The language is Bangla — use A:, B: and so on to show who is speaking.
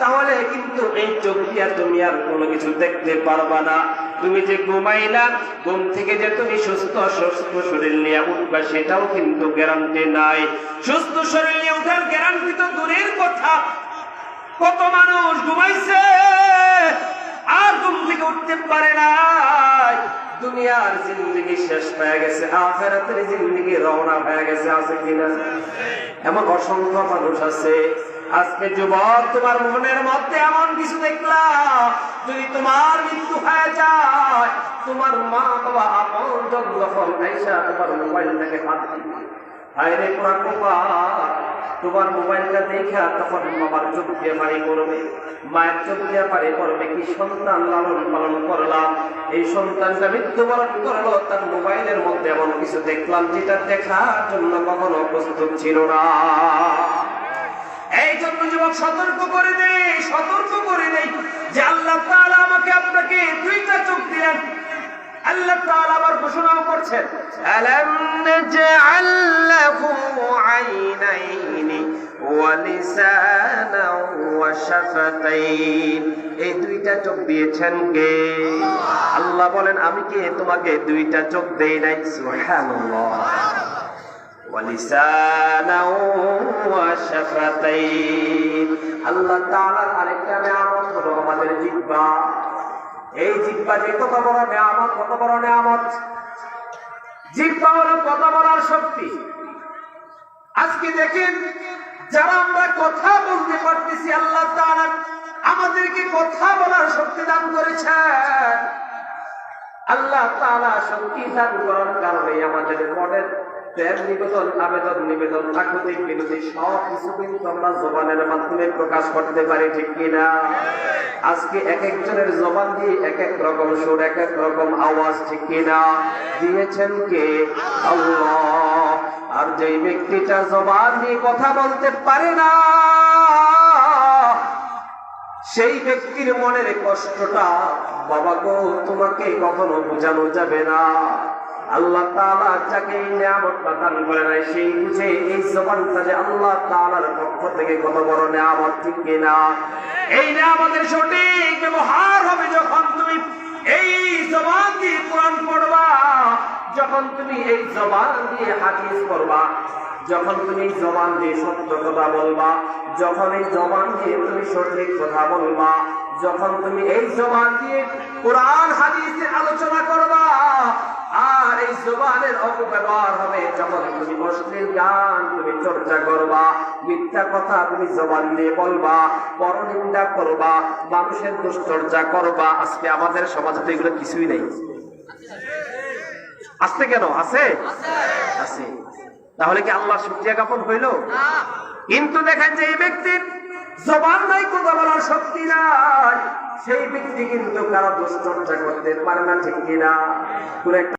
A: তাহলে কিন্তু এই চোখ দিয়া তুমি আর কোনো কিছু দেখতে পারবা না। তুমি যে ঘুমাইলা, ঘুম থেকে যে তুমি সুস্থ সুস্থ শরীর নিয়ে উঠবা, সেটাও কিন্তু গ্যারান্টি নাই। সুস্থ শরীর নিয়ে উঠার গ্যারান্টি তো দূরের কথা। কত মানুষ ঘুমাইছে আর ঘুম থেকে উঠতে পারে নাই দুনিয়ার জিন্দগি শেষ হয়ে গেছে, আখেরাতের জিন্দগি রওনা হয়ে গেছে, আছে কিনা এমন অসংখ্য মানুষ আছে। আজকে যুবক, তোমার মনের মধ্যে এমন কিছু দেখলাম, যদি তোমার মৃত্যু হয়ে যায়, তোমার মা বাবা আপন যখন তোমার মোবাইলটাকে হাত দিবে। আরে পুরা কোপা তোমার মোবাইলটা দেখা তখন বাবার চোখ দিয়ে পানি করবে মায়ের চোখ দিয়ে পানি করবে কি সন্তান লালন পালন করলাম এই সন্তানটা মৃত্যুবরণ করল, তার মোবাইলের মধ্যে এমন কিছু দেখলাম যেটা দেখার জন্য কখনো প্রস্তুত ছিল না। এই জন্য যুবক, সতর্ক করে দেয় সতর্ক করে দেই যে আল্লাহ তাআলা আমাকে আপনাকে দুইটা চোখ দিলেন আল্লাহ তাআলা আবার ঘোষণাও করছেন আলাম নাজআল লাহু আইনাইনি ওয়া লিসানাও ওয়া শাফাতাইন এই দুইটা চোখ দিয়েছেন কে আল্লাহ বলেন আমি কি তোমাকে দুইটা চোখ দেই নাই সুবহানাল্লাহ ولسانا وشفتين আল্লাহ তাআলার আরেকটা নিয়ামত হলো আমাদের জিহ্বা এই জিহ্বা যে কত বড় নিয়ামত কত বড় নিয়ামত জিহ্বা হলো কথা বলার শক্তি। আজকে দেখেন, যারা আমরা কথা বলতে পারতেছি, আল্লাহ আমাদেরকে কথা বলার শক্তি দান করেছেন। আল্লাহ শক্তি দান করার কারণে আমাদের মনের প্রেম নিবেদন, আবেদন নিবেদন, প্রাকৃতিক বিরোধী সব কিছু কিন্তু আমরা জবানের মাধ্যমে প্রকাশ করতে পারি, ঠিক কিনা? আজকে এক একজনের জবান দিয়ে এক এক রকম সুর, এক এক রকম আওয়াজ, ঠিক কিনা দিয়েছেন কে? আর যেই ব্যক্তিটা জবান দিয়ে কথা বলতে পারে না, সেই ব্যক্তির মনের কষ্টটা বাবা গো তোমাকে কখনো বোঝানো যাবে না। আল্লাহ তাআলা যাকে এই করে নাই, সেই বুঝে এই আল্লাহ পক্ষ থেকে কত বড় নিয়ামত, ঠিক কিনা? এই নিয়ামতের সঠিক ব্যবহার হবে যখন তুমি এই জবান দিয়ে কোরআন পড়বা, যখন তুমি এই জবান দিয়ে হাদিস যখন তুমি জবান দিয়ে সত্য কথা বলবা, যখন এই জবান দিয়ে তুমি সঠিক কথা বলবা, যখন তুমি এই জবান দিয়ে কোরআন হাদিসের আলোচনা করবা আর এই জবানের অপব্যবহার হবে যখন তুমি অশ্লীল গান তুমি চর্চা করবা মিথ্যা কথা তুমি জবান দিয়ে বলবা, পরনিন্দা করবা, মানুষের দুশ্চর্চা করবা। আজকে আমাদের সমাজে তো এগুলো কিছুই নেই। আসতে কেন? আছে? আছে। তাহলে কি আল্লাহ শুক্রিয়া জ্ঞাপন হইল? কিন্তু দেখেন যে এই ব্যক্তির জবান নাই, কথা বলার শক্তি নাই। সেই ব্যক্তি কিন্তু কারও দুশ্চর্চা করতে পারে না, ঠিক কিনা? কোন একটা